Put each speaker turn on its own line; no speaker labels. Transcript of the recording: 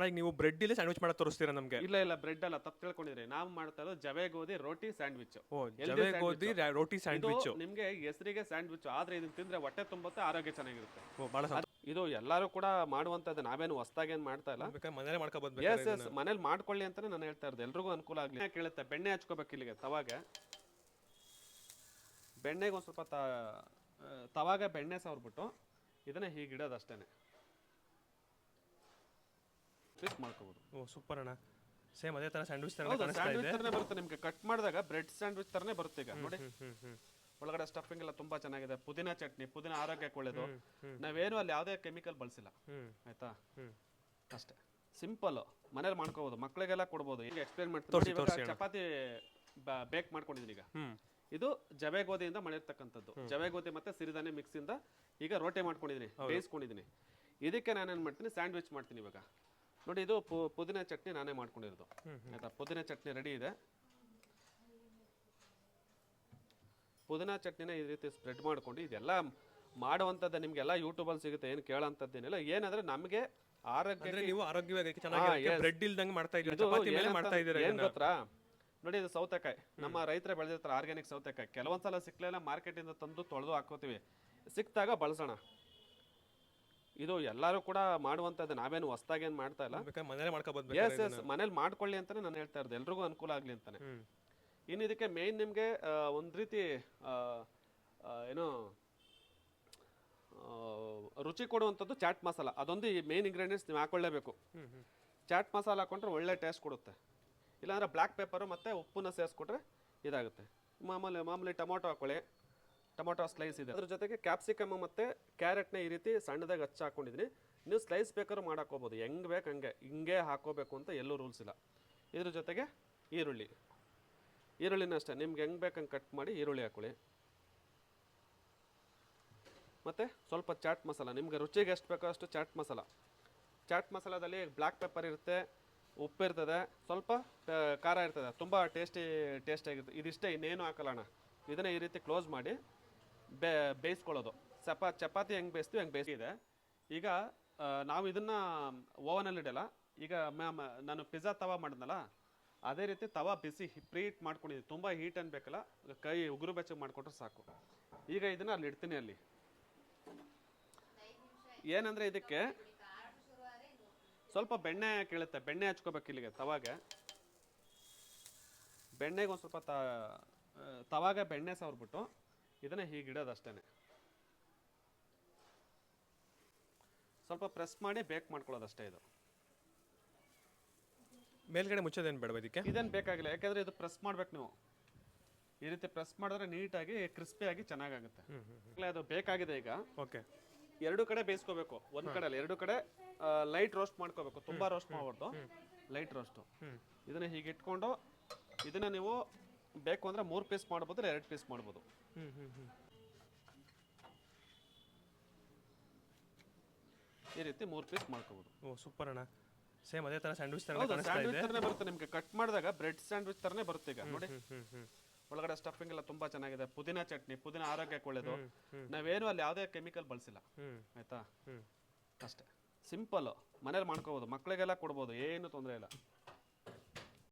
ಅಣ್ಣ ಈಗ ನೀವು ಬ್ರೆಡ್ ಇಲ್ಲಿ ಸ್ಯಾಂಡ್ವಿಚ್ ಮಾಡಕ್ ತೋರಿಸ್ತೀರಾ ನಮಗೆ?
ಇಲ್ಲ ಇಲ್ಲ ಬ್ರೆಡ್ ಅಲ್ಲ ತಪ್ಪು ತಿಳ್ಕೊಂಡಿದ್ರೆ. ನಾವು ಮಾಡ್ತಾ ಇರೋದು ಜವೆ ಗೋಧಿ ರೋಟಿ ಸ್ಯಾಂಡ್ವಿಚ್
ಓ ಜವೆ ಗೋಧಿ ರಾ- ರೋಟಿ ಸ್ಯಾಂಡ್ವಿಚ್
ನಿಮ್ಗೆ ಹೆಸರಿಗೆ ಸ್ಯಾಂಡ್ವಿಚ್ ಆದ್ರೆ ಇದನ್ನ ತಿಂದ್ರೆ ಹೊಟ್ಟೆ ತುಂಬುತ್ತೆ ಆರೋಗ್ಯ ಚೆನ್ನಾಗಿರುತ್ತೆ.
ಓ ಭಾಳ ಸಂತೋಷ.
ಇದು ಎಲ್ಲರೂ ಕೂಡ ಮಾಡುವಂತದ್ದು. ನಾವೇನು ಹೊಸ್ದಾಗಿ ಏನ್ ಮಾಡ್ತಾ ಇಲ್ಲ.
ಬೇಕಾದ್ರೆ ಮನೇಲೆ ಮಾಡ್ಕೊ
ಎಸ್ ಎಸ್ ಮನೇಲಿ ಮಾಡ್ಕೊಳ್ಳಿ ಅಂತಾನೆ ನಾನು ಹೇಳ್ತಾ ಇರೋದು. ಎಲ್ರಿಗೂ ಅನುಕೂಲ ಆಗ್ಲಿ. ಕೇಳುತ್ತೆ. ಬೆಣ್ಣೆ ಹಚ್ಕೋಬೇಕು ಇಲ್ಲಿಗೆ ತವಾಗ. ಬೆಣ್ಣೆಗೆ ಒಂದು ಸ್ವಲ್ಪ ತ ಆ, ತವಾಗ ಬೆಣ್ಣೆ ಸವರ್ಬಿಟ್ಟು. ಇದನ್ನ ಹೀಗೆ ಇಡೋದು ಅಷ್ಟೇನೆ. ಪೀಸ್ ಮಾಡ್ಕೋಬಹುದು
ಓ ಸೂಪರ್ ಅಣ್ಣ. ಸೇಮ್ ಅದೇ ತರ ಸ್ಯಾಂಡ್ವಿಚ್ ತರ
ಹೌದು
ಕಾಣಿಸ್ತಾ
ಸ್ಯಾಂಡ್ವಿಚ್
ಇದೆ.
ತರನೇ ಬರುತ್ತೆ ನಿಮ್ಗೆ. ಕಟ್ ಮಾಡಿದಾಗ ಬ್ರೆಡ್ ಸ್ಯಾಂಡ್ವಿಚ್ ತರನೇ ಬರುತ್ತೆ ಈಗ. ನೋಡಿ.
ಹ್ಮ್ ಹ್ಮ್
ಒಳಗಡೆ ಸ್ಟಫಿಂಗ್ ಎಲ್ಲ ತುಂಬಾ ಚೆನ್ನಾಗಿದೆ. ಪುದೀನ ಚಟ್ನಿ ಪುದೀನ ಆರೋಗ್ಯಕ್ಕೆ ಒಳ್ಳೇದು ನಾವೇನು ಅಲ್ಲಿ ಯಾವುದೇ ಕೆಮಿಕಲ್ ಬಳಸಿಲ್ಲ.
ಹ್ಮ್.
ಆಯ್ತಾ?
ಹ್ಮ್.
ಅಷ್ಟೇ. ಸಿಂಪಲ್ ಮನೇಲಿ ಮಾಡ್ಕೋಬಹುದು ಮಕ್ಕಳಿಗೆಲ್ಲ ಕೊಡ್ಬೋದು. ಈಗ ಎಕ್ಸ್ಪ್ಲೇನ್ ಮಾಡ್ತೀನಿ ಚಪಾತಿ ಬೇಕ್ ಮಾಡ್ಕೊಂಡಿದ್ದೀನಿ ಈಗ.
ಹ್ಮ್.
ಇದು ಜವೆ ಗೋಧಿಯಿಂದ ಮಾಡಿರ್ತಕ್ಕಂಥದ್ದು. ಜವೆ ಗೋಧಿ ಮತ್ತೆ ಸಿರಿಧಾನ್ಯ ಮಿಕ್ಸಿಂದ ಈಗ ರೋಟೆ ಮಾಡ್ಕೊಂಡಿದ್ದೀನಿ. ಬೇಯಿಸ್ಕೊಂಡಿದ್ದೀನಿ. ಇದಕ್ಕೆ ನಾನೇನ್ ಮಾಡ್ತೀನಿ? ಸ್ಯಾಂಡ್ವಿಚ್ ಮಾಡ್ತೀನಿ ಇವಾಗ. ನೋಡಿ ಇದು ಪುದಿನ ಚಟ್ನಿ ನಾನೇ ಮಾಡ್ಕೊಂಡಿರೋದು. ಆಯ್ತಾ? ಪುದೀನ ಚಟ್ನಿ ರೆಡಿ ಇದೆ. ಪುದೀನ ಚಟ್ನಿನ ಈ ರೀತಿ ಸ್ಪ್ರೆಡ್ ಮಾಡ್ಕೊಂಡು ಇದೆಲ್ಲ ಮಾಡುವಂಥದ್ದು. ನಿಮ್ಗೆಲ್ಲ ಯೂಟ್ಯೂಬಲ್ಲಿ ಸಿಗುತ್ತೆ ಏನು ಕೇಳೋಂಥದ್ದೇನಿಲ್ಲ. ಏನಂದ್ರೆ ನಮಗೆ ಆರೋಗ್ಯ
ನೀವು ಆರೋಗ್ಯವಾಗಿ ಚೆನ್ನಾಗಿ ಬ್ರೆಡ್ ಇಲ್ದಂಗೆ ಮಾಡ್ತಾ ಇದ್ದೀರಾ? ಮಾಡ್ತಾ ಇದ್ದೀರಾ
ಏನು ಗೊತ್ತಾ? ನೋಡಿ ಇದು ಸೌತೆಕಾಯಿ. ನಮ್ಮ ರೈತರ ಬೆಳೆದಿರ್ತಾರೆ ಆರ್ಗ್ಯಾನಿಕ್ ಸೌತೆಕಾಯಿ. ಕೆಲವೊಂದ್ಸಲ ಸಿಕ್ಕಲೆಲ್ಲ ಮಾರ್ಕೆಟಿಂದ ತಂದು ತೊಳೆದು ಹಾಕೋತೀವಿ. ಸಿಕ್ತಾಗ ಬಳಸೋಣ. ಇದು ಎಲ್ಲರೂ ಕೂಡ ಮಾಡುವಂತದ್ದು ನಾವೇನು ಹೊಸ್ದಾಗಿ ಏನ್ ಮಾಡ್ತಾ ಇಲ್ಲ.
ಮನೇಲೆ ಮಾಡ್ಕೋಬೋದು
ಎಸ್ ಎಸ್ ಮನೇಲಿ ಮಾಡ್ಕೊಳ್ಳಿ ಅಂತಾನೆ ನಾನು ಹೇಳ್ತಾ ಇರೋದು. ಎಲ್ರಿಗೂ ಅನುಕೂಲ ಆಗ್ಲಿ ಅಂತಾನೆ.
ಇನ್
ಇನ್ನು ಇದಕ್ಕೆ ಮೇನ್ ನಿಮಗೆ ಒಂದು ರೀತಿ ಏನು ರುಚಿ ಕೊಡುವಂಥದ್ದು ಚಾಟ್ ಮಸಾಲ. ಅದೊಂದು ಈ ಮೇನ್ ಇಂಗ್ರೀಡಿಯೆಂಟ್ಸ್ ನೀವು ಹಾಕೊಳ್ಳೇಬೇಕು. ಚಾಟ್ ಮಸಾಲ ಹಾಕೊಂಡ್ರೆ ಒಳ್ಳೆ ಟೇಸ್ಟ್ ಕೊಡುತ್ತೆ. ಇಲ್ಲಾಂದ್ರೆ ಬ್ಲ್ಯಾಕ್ ಪೇಪರು ಮತ್ತು ಉಪ್ಪನ್ನ ಸೇರಿಸ್ಕೊಟ್ರೆ ಇದಾಗುತ್ತೆ. ಮಾಮೂಲಿ ಮಾಮೂಲಿ ಟೊಮೊಟೊ ಹಾಕೊಳ್ಳಿ. ಟೊಮೊಟೊ ಸ್ಲೈಸ್ ಇದೆ. ಅದ್ರ ಜೊತೆಗೆ ಕ್ಯಾಪ್ಸಿಕಮ್ ಮತ್ತೆ ಕ್ಯಾರೆಟ್ನ ಈ ರೀತಿ ಸಣ್ಣದಾಗಿ ಹಚ್ಚಿ ಹಾಕೊಂಡಿದ್ದೀನಿ. ನೀವು ಸ್ಲೈಸ್ ಬೇಕಾದ್ರೂ ಮಾಡಾಕೋಬೋದು ಹೆಂಗೆ ಬೇಕು ಹಂಗೆ. ಹಿಂಗೆ ಹಾಕೋಬೇಕು ಅಂತ ಎಲ್ಲೂ ರೂಲ್ಸ್ ಇಲ್ಲ. ಇದ್ರ ಜೊತೆಗೆ ಈರುಳ್ಳಿ. ಈರುಳ್ಳಿನ ಅಷ್ಟೇ. ನಿಮ್ಗೆ ಹೆಂಗೆ ಬೇಕು ಹಂಗೆ ಕಟ್ ಮಾಡಿ ಈರುಳ್ಳಿ ಹಾಕೊಳ್ಳಿ. ಮತ್ತು ಸ್ವಲ್ಪ ಚಾಟ್ ಮಸಾಲ. ನಿಮ್ಗೆ ರುಚಿಗೆ ಎಷ್ಟು ಬೇಕೋ ಅಷ್ಟು ಚಾಟ್ ಮಸಾಲ. ಚಾಟ್ ಮಸಾಲದಲ್ಲಿ ಬ್ಲ್ಯಾಕ್ ಪೆಪ್ಪರ್ ಇರುತ್ತೆ ಉಪ್ಪು ಇರ್ತದೆ ಸ್ವಲ್ಪ ಖಾರ ಇರ್ತದೆ. ತುಂಬ ಟೇಸ್ಟಿ ಟೇಸ್ಟ್ ಆಗಿರುತ್ತೆ ಇದಿಷ್ಟೇ, ಇನ್ನೇನು ಹಾಕಲ್ಲ ಅಣ್ಣ. ಇದನ್ನ ಈ ರೀತಿ ಕ್ಲೋಸ್ ಮಾಡಿ ಬೇಯಿಸ್ಕೊಳ್ಳೋದು. ಚಪಾ, ಚಪಾತಿ ಹೆಂಗೆ ಬೇಯಿಸ್ತೀವಿ, ಹೆಂಗೆ ಬೇಯಿಸಿದೆ ಈಗ ನಾವು ಇದನ್ನು ಓವನಲ್ಲಿ ಇಡಲ್ಲ. ಈಗ ಮ್ಯಾಮ್, ನಾನು ಪಿಜ್ಜಾ ತವಾ ಮಾಡಿದ್ನಲ್ಲ, ಅದೇ ರೀತಿ ತವಾ ಬಿಸಿ ಪ್ರೀಟ್ ಮಾಡ್ಕೊಂಡಿದ್ದೀನಿ ತುಂಬ ಹೀಟ್ ಅನ್ಬೇಕಲ್ಲ ಕೈ ಉಗುರು ಬೆಚ್ಚಗೆ ಮಾಡಿಕೊಟ್ರೆ ಸಾಕು. ಈಗ ಇದನ್ನು ಅಲ್ಲಿ ಇಡ್ತೀನಿ ಅಲ್ಲಿ. ಏನಂದ್ರೆ ಇದಕ್ಕೆ ಸ್ವಲ್ಪ ಬೆಣ್ಣೆ ಕೇಳುತ್ತೆ. ಬೆಣ್ಣೆ ಹಚ್ಕೋಬೇಕು ಇಲ್ಲಿಗೆ, ತವಾಗೆ. ಬೆಣ್ಣೆಗೆ ಒಂದು ಸ್ವಲ್ಪ ತವಾಗ ಬೆಣ್ಣೆ ಸವರ್ಬಿಟ್ಟು ಇದನ್ನ ಹೀಗೆ ಇಡೋದು ಅಷ್ಟೇನೆ ಸ್ವಲ್ಪ ಪ್ರೆಸ್ ಮಾಡಿ ಬೇಕ್ ಮಾಡ್ಕೊಳ್ಳೋದಷ್ಟೇ ಇದು.
ಮೇಲ್ಗಡೆ ಮುಚ್ಚೋದೇನು ಬೇಡ ಇದಕ್ಕೆ?
ಇದೇನು ಬೇಕಾಗಿಲ್ಲ ಯಾಕಂದ್ರೆ ಇದು ಪ್ರೆಸ್ ಮಾಡ್ಬೇಕು ನೀವು. ಈ ರೀತಿ ಪ್ರೆಸ್ ಮಾಡಿದ್ರೆ ನೀಟಾಗಿ ಕ್ರಿಸ್ಪಿಯಾಗಿ ಚೆನ್ನಾಗಾಗುತ್ತೆ. ಅದು ಬೇಕಾಗಿದೆ ಈಗ.
ಓಕೆ.
ಎರಡು ಕಡೆ ಬೇಯಿಸ್ಕೋಬೇಕು ಒಂದ್ ಕಡೆ ಎರಡು ಕಡೆ ಲೈಟ್ ರೋಸ್ಟ್ ಮಾಡ್ಕೋಬೇಕು. ತುಂಬಾ ರೋಸ್ಟ್ ಮಾಡಬಾರ್ದು. Light roast. ಇದನ್ನ ಹೀಗೆ ಇಟ್ಕೊಂಡು ಇದನ್ನ ನೀವು ಬೇಕು ಅಂದ್ರೆ ಮೂರು ಪೀಸ್ ಮಾಡ್ಬೋದು ಎರಡು ಪೀಸ್ ಮಾಡ್ಬೋದು.
ಹ್ಮ್ ಹ್ಮ್ ಹ್ಮ್.
ಈ ರೀತಿ ಮೂರು ಪೀಸ್ ಮಾಡ್ಕೋಬೋದು.
ಓ ಸೂಪರ್ ಅಣ್ಣ. ಸೇಮ್ ಅದೇ ತರ ಸ್ಯಾಂಡ್ವಿಚ್ ತರ
ಹೌದು
ಕಾಣಿಸ್ತಾ
ಸ್ಯಾಂಡ್ವಿಚ್
ಇದೆ.
ತರನೇ ಬರುತ್ತೆ ನಿಮಗೆ. ಕಟ್ ಮಾಡಿದಾಗ ಬ್ರೆಡ್ ಸ್ಯಾಂಡ್ವಿಚ್ ತರನೇ ಬರುತ್ತೆ ಈಗ. ನೋಡಿ.
ಹ್ಮ್ ಹ್ಮ್ ಹ್ಮ್.
ಒಳಗಡೆ ಸ್ಟಫಿಂಗ್ ಎಲ್ಲ ತುಂಬಾ ಚೆನ್ನಾಗಿದೆ. ಪುದೀನ ಚಟ್ನಿ ಪುದೀನ ಆರೋಗ್ಯಕ್ಕೆ ಒಳ್ಳೇದು ನಾವೇನು ಅಲ್ಲಿ ಯಾವುದೇ ಕೆಮಿಕಲ್ ಬಳಸಿಲ್ಲ.
ಹ್ಮ್.
ಆಯ್ತಾ?
ಹ್ಮ್.
ಅಷ್ಟೇ. ಸಿಂಪಲ್ ಮನೇಲಿ ಮಾಡ್ಕೋಬೋದು. ಮಕ್ಕಳಿಗೆಲ್ಲ ಕೊಡ್ಬೋದು. ಏನು ತೊಂದರೆ ಇಲ್ಲ.